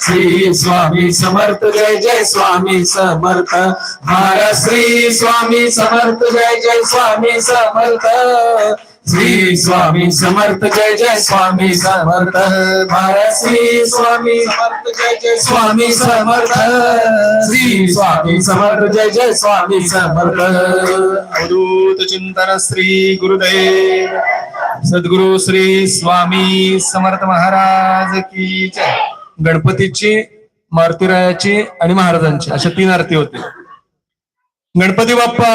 श्री स्वामी समर्थ जय जय स्वामी समर्थ. भारत श्री स्वामी समर्थ जय जय स्वामी समर्थ. श्री स्वामी समर्थ जय जय स्वामी समर्थ. भारत श्री स्वामी समर्थ जय जय स्वामी समर्थ. श्री स्वामी समर्थ जय जय स्वामी समर्थ. अवधूत चिंतन श्री गुरुदेव। सद्गुरु श्री स्वामी समर्थ महाराज की जय। गणपतीची मारुतीरायाची आणि महाराजांची. अशा तीन आरती होते. गणपती बाप्पा!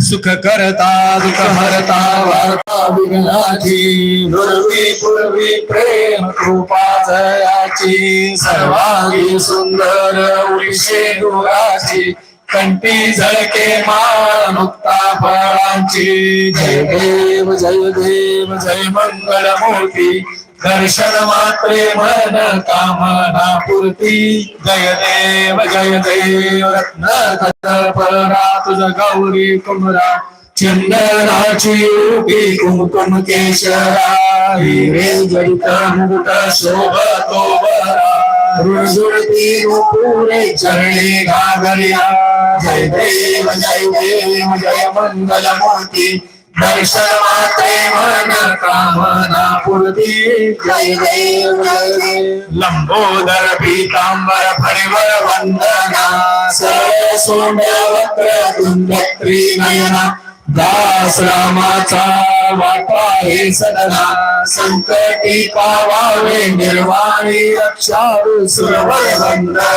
सुख करता दुःख हरता वार्ता विघ्नाची दुर्वी पूर्वी प्रेम कृपा जयाची सर्वांगी सुंदर उडीशे दुराची कंटी झळके माळ मुक्ता फळांची. जय देव जय देव जय मंगल मूर्ती दर्शन मात्रे मन कामना पूर्ती। जय देव जय देव रत्न परा तुझ गौरी कुमरा। चंदनाची रूपी कुमकुम केशरा। हिरे जैत मुकुट शोभतो बरा रुळझुळती पुरे चरणी घागरिया। जय देव जय देव जय मंगल मूर्ती दर्शन मात्रे मन कामना पूर्ती जय देव लंबोदर पीतांबर परिवर वंदना सरळ सोम्य वक्र तुंड त्रिनयना दास रामाचा वाटा हे सदना संकटी पावावे निर्वाणी रक्षारू सुरवर वंदना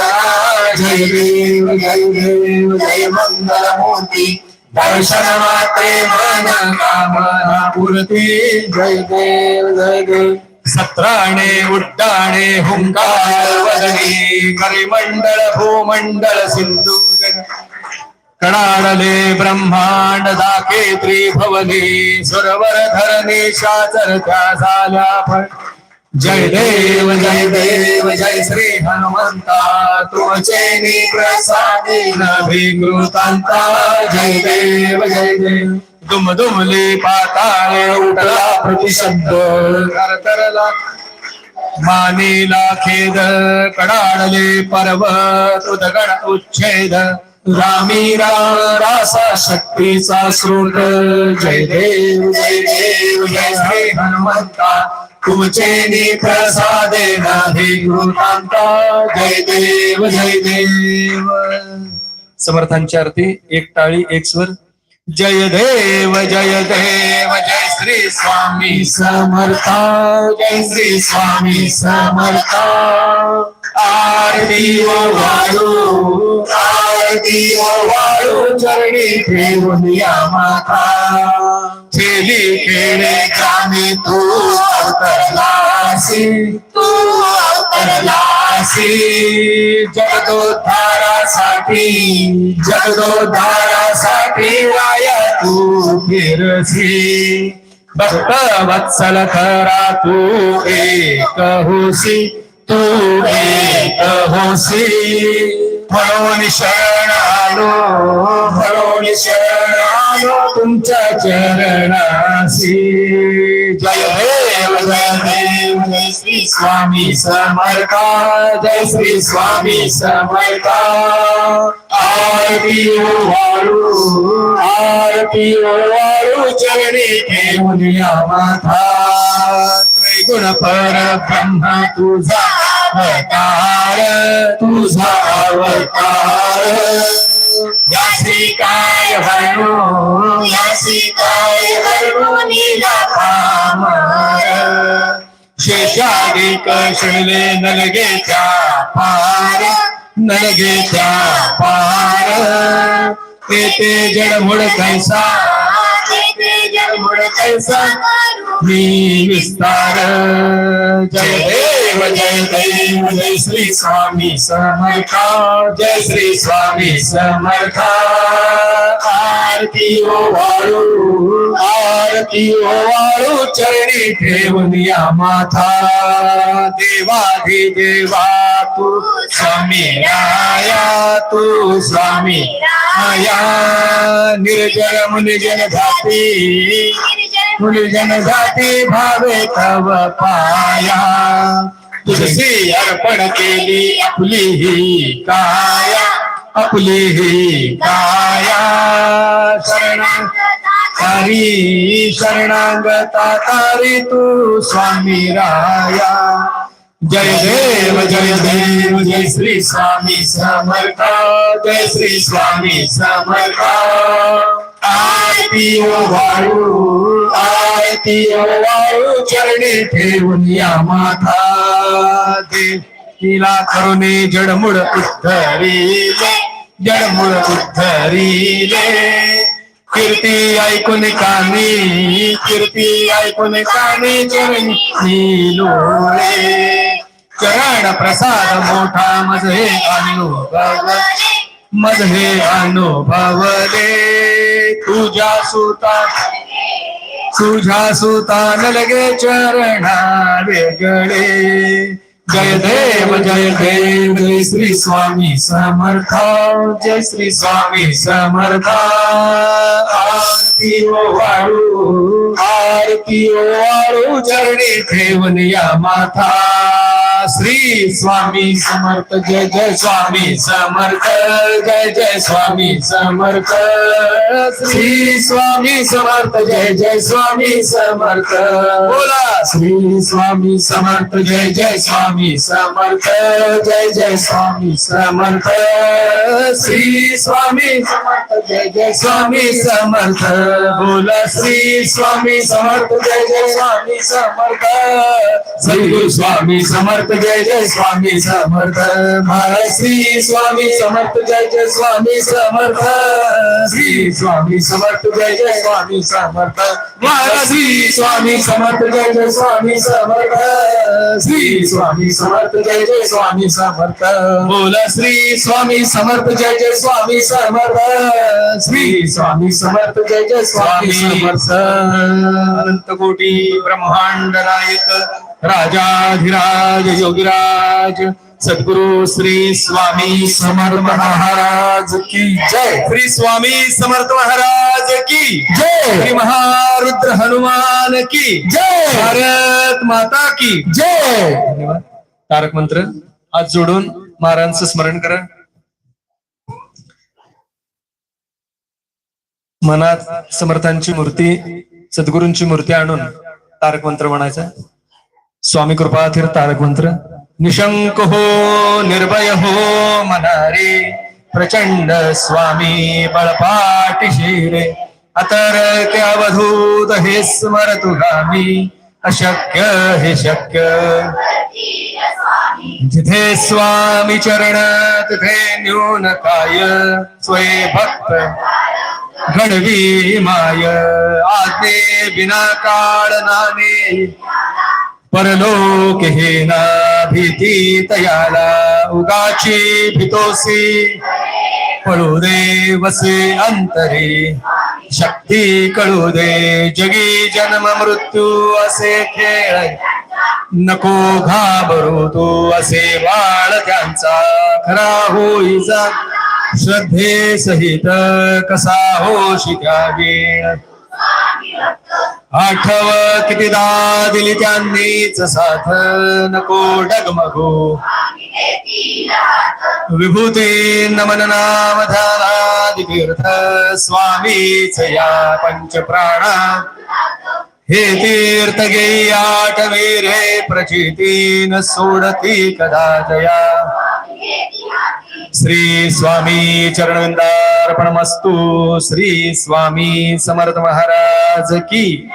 जय देव जय देव जय मंगल मोती दर्शन माते मन कामना पूर्ती जय देव जय देव. सत्राणे उड्डाणे हुंकार वदनी करिमंडळ भूमंडळ सिंधू कणाडले ब्रह्मांड दाके त्रिभवनी सुरवर धरणी शाचरत्या झाल्या पण जय देव जय देव जय श्री हनुमंता तुमचे प्रसादी नभिकृतांता. जय देव जय देव. दुम दुमली पाताळे उठला प्रतिशब्द. करतरला मानीला खेद कडाळले पर्वत उदगण उच्छेद. रामी रासा शक्तीचा स्रोत. जय देव जय देव जय श्री हनुमंता. तुमचे प्रसादे नाही कृतांता जय देव जय देव। समर्थांची आरती एक टाळी एक स्वर. जय देव जय देव जय श्री स्वामी समर्था। जय श्री स्वामी समर्था। आरती व वाळू आरती वाळू चरणी ठेवून या माता. खेली खेळे ग्रामी तू अवतरलासी तू अवतरलासी जगदोद्धारासाठी जगदोद्धारासाठी वाया तू फिरसी. भक्त वत्सल खरा तू एक होसी तू एक होसी. म्हणून शरण आलो म्हणून शरण आलो तुमच्या चरणासी जय देव जय देव जय श्री स्वामी समर्था जय श्री स्वामी समर्था आरती ओ वाळू आरती ओ वाळू चरणी ठेवून या माथा त्रैगुण पर ब्रह्म तुझा अवतार तुझा अवतार. यासी काय वर्णो यासी काय वर्णो नीला पामर शेषाधिक शिणले नलगेच्या पार नलगेच्या पार. ते ते जडमुड कैसा ते ते जन्मुळ कैसा मी विस्तार जय देव जय देव जय श्री स्वामी समर्थ जय श्री स्वामी समर्थ आरती हो वाळू आरती हो वाळू चरणी ठेवून या माथा. देवाधी देवा तू स्वामी राया तू स्वामी राया निर्जन मुनिजन घाती मुनिजन घाती भावे तव पाया. तुझशी अर्पण केली आपली ही काया. आपली ही काया शरणा. शरणांगता तारी तू स्वामी राया. जय देव जय देव जय श्री स्वामी समर्थ. जय श्री स्वामी समर्थ. आरती ओ वाळू आरती ओ वाळू चरणी ठेवून या माथा दे. तिला करुणे जडमुड उद्धरिले जडमुड उद्धरिले. कीर्ती ऐकून कानी कीर्ती ऐकून कानी चरणी लोळे चरण प्रसाद मोठा मज हे अनुभवले मज हे अनुभवले. तुझ्या सुता तुझ्या सुता लगे चरणा वेगळे जय देव जय देव जय श्री स्वामी समर्थ जय श्री स्वामी समर्थ। आरती ओ वाळू आरती ओ वाळू चरणी ठेवून या माथा। श्री स्वामी समर्थ जय जय स्वामी समर्थ जय जय स्वामी समर्थ। श्री स्वामी समर्थ जय जय स्वामी समर्थ। बोला। श्री स्वामी समर्थ जय जय स्वामी स्वामी समर्थ जय जय स्वामी समर्थ. श्री स्वामी समर्थ जय जय स्वामी समर्थ. बोला श्री स्वामी समर्थ जय जय स्वामी समर्थ. सद्गुरु स्वामी समर्थ जय जय स्वामी समर्थ. महाराज श्री स्वामी समर्थ जय जय स्वामी समर्थ. श्री स्वामी समर्थ जय जय स्वामी समर्थ. महाराज श्री स्वामी समर्थ जय जय स्वामी समर्थ. श्री स्वामी समर्थ जय जय स्वामी समर्थ. बोला श्री स्वामी समर्थ जय जय स्वामी समर्थ. श्री स्वामी समर्थ जय जय स्वामी समर्थ. अनंत कोटी ब्रह्मांड नायक राजाधिराज योगीराज सद्गुरु श्री स्वामी समर्थ महाराज की जय. श्री स्वामी समर्थ महाराज की जय. श्री महारुद्र हनुमान की जय. भारत माता की जय. धन्यवाद. तारक मंत्र. हात जोडून महाराजांचं स्मरण करा. मनात समर्थांची मूर्ती सद्गुरूंची मूर्ती आणून तारक मंत्र म्हणायचा. स्वामी कृपाथीर तारक मंत्र. निशंक हो निर्भय हो मनारे प्रचंड स्वामी बळपाटी शिरे अतर अवधूत हे स्मर तुगामी अशक्य हे शक्य. जिथे स्वामी चरण तिथे न्यून काय? स्वय भक्त घडवी माय. आज्ञे बिना काळ नामे. परलोक हे ना भीती तयाला. उगाची भीतोसी. पळू दे वसे अंतरे. शक्ती कळू दे जगी जन्म मृत्यू असे खेळ. नको घाबरू तू असे बाळ त्यांचा खरा होईचा श्रद्धे सहित कसा होशी त्या वेळ आठव कितीदा दिली त्यांनीच साथ. नको डगमगू. विभूती नमन नाम ध्यानादि तीर्थ स्वामीच या पंचप्राणा. हे तीर्थ घेई आठवी रे प्रचिती न सोडती कदा जया. श्री स्वामी चरणविंदार्पणमस्तु. श्री स्वामी समर्थ महाराज की.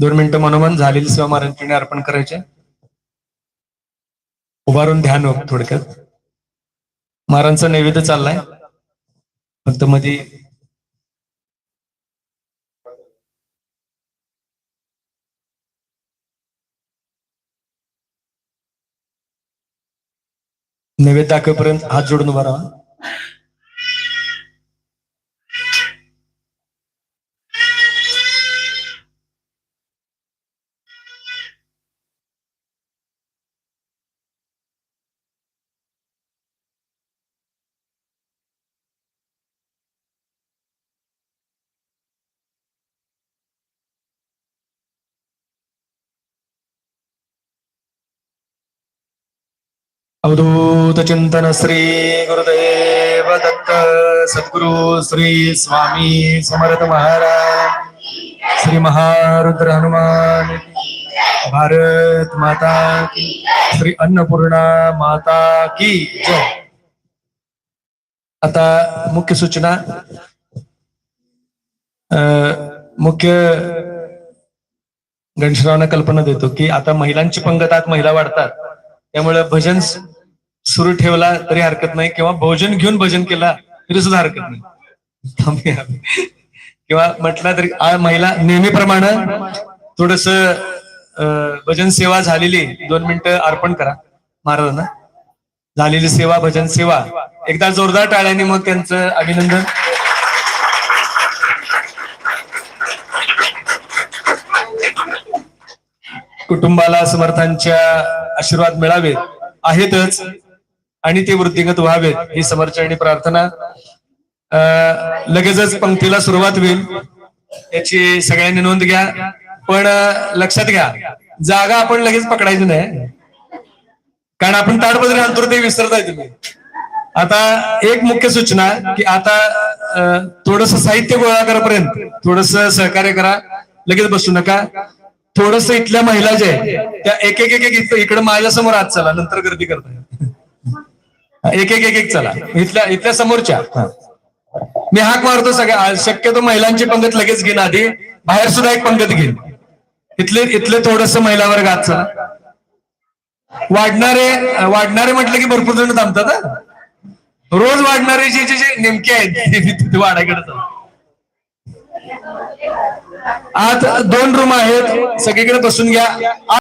दोन मिनिटं मनोमन झालेली सेवा अर्पण करायचे. उभारून ध्यान थोडक्यात. महाराजांचा नैवेद्य चाललाय. फक्त मध्ये नैवेद्य दाखवेपर्यंत हात जोडून उभा राहा. अवधूत चिंतन श्री गुरुदेव दत्त सद्गुरु श्री स्वामी समर्थ महाराज श्री महारुद्र हनुमान भारत माता की श्री अन्नपूर्णा माता की जय। आता मुख्य सूचना अं, मुख्य गणेशरावांना कल्पना देतो की आता महिलांची पंगतात महिला वाढतात. त्यामुळे भजन सुरू ठेवला तरी हरकत नाही. किंवा भोजन घेऊन भजन केला तरी सुद्धा हरकत नाही. किंवा म्हटलं तरी महिला नेहमीप्रमाणे थोडस भजन सेवा झालेली दोन मिनिटं अर्पण करा महाराजांना. झालेली सेवा भजन सेवा. एकदा जोरदार टाळ्याने मग त्यांचं अभिनंदन. कुटुंबाला समर्थांच्या आशीर्वाद मिळावेत. आहेतच. आणि ते वृद्धिंगत व्हावेत ही समर्थांची प्रार्थना लगेचच पंक्तीला सुरुवात होईल. याची सगळ्यांनी नोंद घ्या. पण लक्षात घ्या जागा आपण लगेच पकडायची नाही. कारण आपण ताडपदरी अंतर ते विसरताय तुम्ही. आता एक मुख्य सूचना की आता थोडस साहित्य गोळा करापर्यंत थोडस सहकार्य करा. लगेच बसू नका. थोडस इथल्या महिला जे त्या एक एक एक इकडे माझ्यासमोर आत चला नंतर गर्दी करताय. एक एक एक एक चला. इथल्या इथल्या समोरच्या. मी हाक मारतो सगळ्या. शक्यतो महिलांची पंगत लगेच घेईन आधी. बाहेर सुद्धा एक पंगत घेईन. इथले इथले थोडस महिला वर्ग आत चला. वाढणारे वाढणारे म्हटलं की भरपूर जण थांबतात. रोज वाढणारे जे जे जे नेमके आहेत वाढाकडे चालतात. आत दोन रूम आहेत. सगळीकडे बसून घ्या.